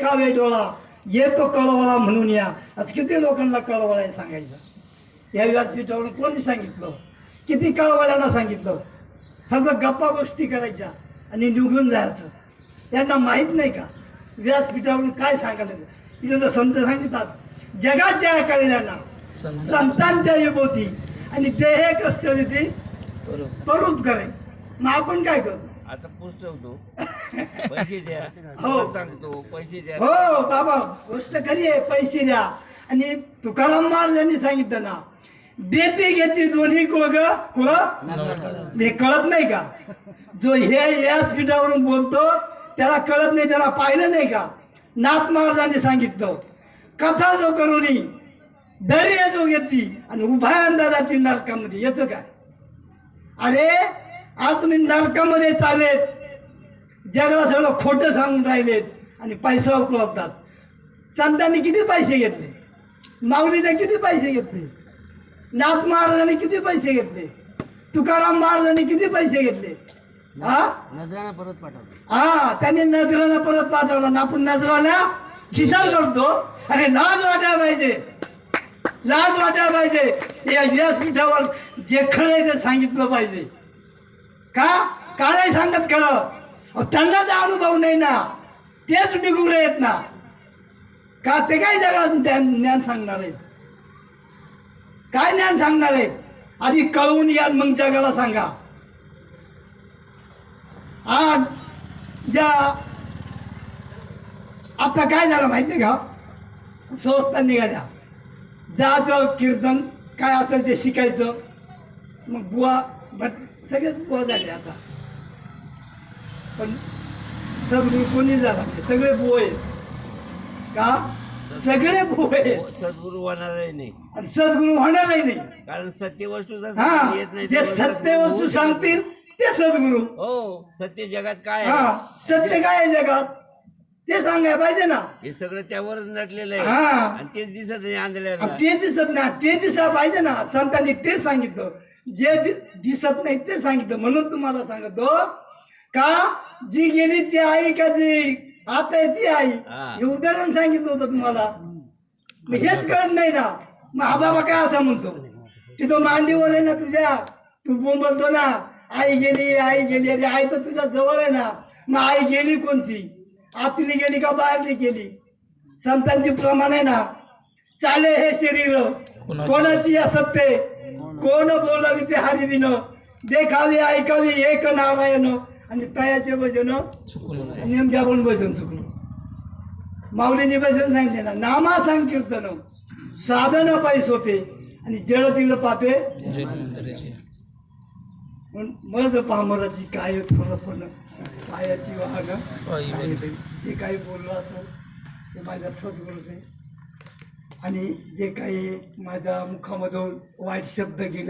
कावे डोळा? येतो कळवळा म्हणून या. आज किती लोकांना कळवळा आहे सांगायचं? या व्यासपीठावरून कोणी सांगितलं? किती कळवळ्यांना सांगितलं? फक्त गप्पा गोष्टी करायच्या आणि निघून जायचं यांना माहीत नाही का? व्यासपीठावरून काय सांगायला इथे तर संत सांगतात जगात जया कळलेल्यांना संतांच्या युभोती आणि देहे कष्ट देते परूप करे मग आपण काय करतो आता पोस्ट ठेवतो पैसे द्या. हो. सांगतो पैसे द्या. हो बाबा गोष्ट खरी आहे पैसे द्या. आणि तुकाराम महाराजांनी सांगितलं ना देते घेते दोन्ही कुळ ग कुळ? हे कळत नाही का? जो हे या स्पीडावरून बोलतो त्याला कळत नाही त्याला पाहिलं नाही का? नाथ महाराजांनी सांगितलं कथा जो करुणी दर्या जो घेतली आणि उभा अंदाजा ती नरकामध्ये. याचं काय? अरे आज तुम्ही नरकामध्ये चालेत जगाला सगळं खोटं सांगून राहिलेत आणि पैसा उपलब्धात संतांनी किती पैसे घेतले? माऊलीने किती पैसे घेतले? नाथ महाराजांनी किती पैसे घेतले? तुकाराम महाराजांनी किती पैसे घेतले? हा? नजराना परत पाठवतो हा त्यांनी नजरानं परत पाठवलं. ना आपण नजरानं खिशाल करतो. अरे लाज वाटायला पाहिजे. लाज वाटायला पाहिजे. या व्यासपीठावर जे खरं आहे ते सांगितलं पाहिजे. का? का नाही सांगत खरं. अहो, जा अनुभव नाही ना. तेच निघून येत ना. का ते काय जगात ज्ञान ज्ञान सांगणार आहेत? काय ज्ञान सांगणार आहेत? आधी कळवून या मग जगाला सांगा. आज या आता काय झालं माहिती का? संस्था निघाल्या. जायचं कीर्तन काय असेल ते शिकायचं. मग बुवा भट सगळेच बुवा झाले आता. पण सगळे कोणी झाला नाही. सगळे बुवा आहेत. का? सगळे बुवा आहेत. सद्गुरू होणारही नाही. आणि सद्गुरू होणारही नाही. कारण सत्य वस्तू हा येत नाही जे सत्य सद्गुरू वस्तू सांगतील ते सद्गुरू. हो सत्य जगात काय हा आहे सत्य काय आहे जगात? ते सांगायला पाहिजे ना. हे सगळं त्यावरच नटलेलं हा. आहे आणि तेच दिसत नाही आणि आंधळ्याला ते दिसत नाही. ते दिसायला पाहिजे ना. संतांनी ते सांगितलं. जे दि- दिसत नाही ते सांगितलं. म्हणून तुम्हाला सांगतो का? जी गेली ती आई का जी? आता आहे ती आई. हा. उदाहरण सांगितलं होतं तुम्हाला. मग हेच कळत नाही ना. मग हा बाबा काय असा म्हणतो? तिथं मांडीवर आहे ना तुझ्या. तू बोंबलतो ना. आई गेली आई गेली. अरे आई तर तुझ्या जवळ आहे ना. मग आई गेली कोणची? आतली गेली का बाहेरली गेली? संतांची प्रमाण आहे ना. चाले हे शरीर. कोणाची? असत्य कोण बोलावी ते हरिविन? देखावी ऐकावी एक नारायण. आणि तयाचे भजन नेमक्या पण भजन चुकलो. माऊलीने भजन सांगितले ना नामा संकीर्तन. साधन पैस होते आणि जळतील पाते पण मज पामराची काय थोडं पायाची वाहन. जे काही बोललो असं ते माझ्या सद्गुरूचे आणि जे काही माझ्या मुखामधून वाईट शब्द गेले